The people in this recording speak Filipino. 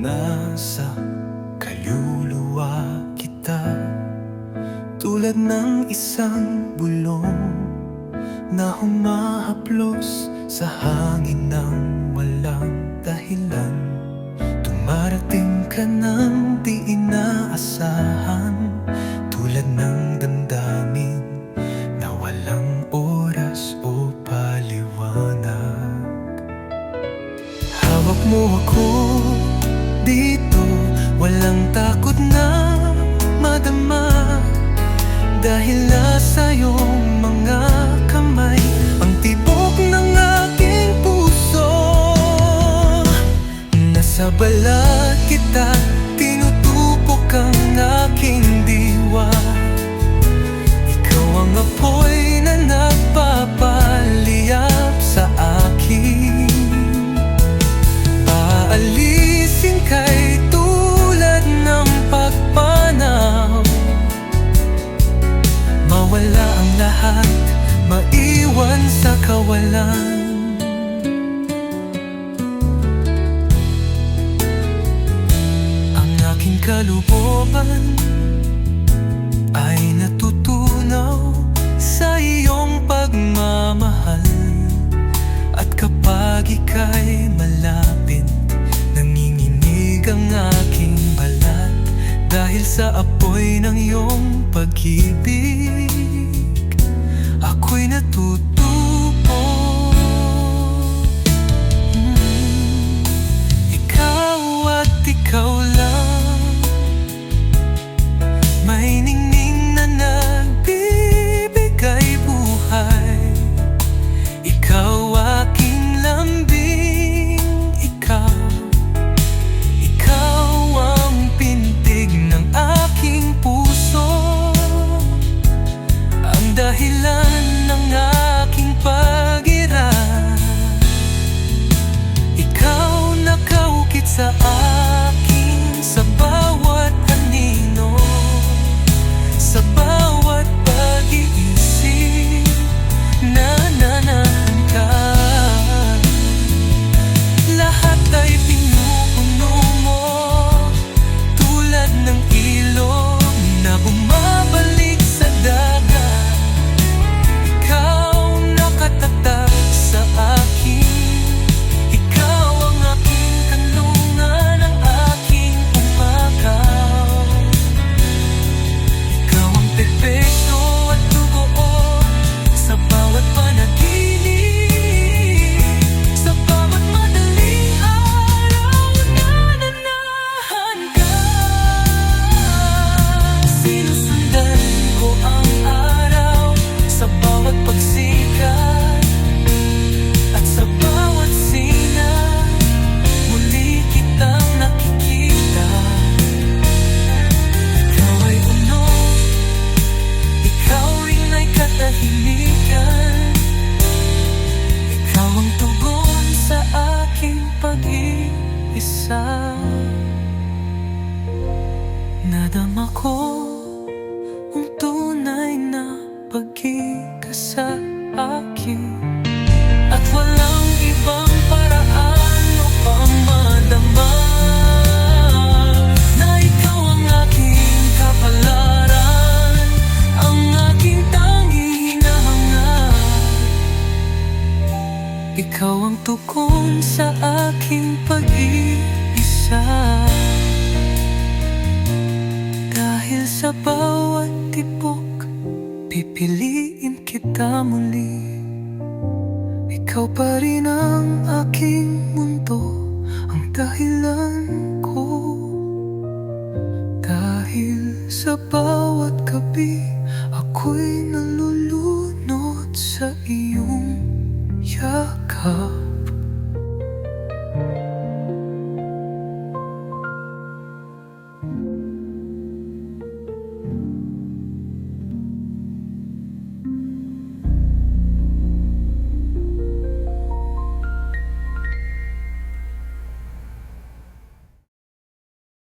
Nasa kaluluwa kita Tulad ng isang bulong Na humahaplos sa hangin ng ka ng di inaasahan Nasa balat kita Tinutupok ang aking diwa kalooban ay natutunaw sa iyong pagmamahal. At kapag ika'y malapit Nanginginig ang aking balat Dahil sa apoy ng iyong pag-ibig. Ako'y natutupo ilahi Nadama ko ang tunay na pag-ibig sa akin. At walang ibang paraan upang madama Na ikaw ang aking kapalaran Ang aking tanging hinahanga Ikaw ang tukon sa aking pag-ibig. Ikaw pa rin ang aking mundo Ang dahilan ko. Dahil sa pag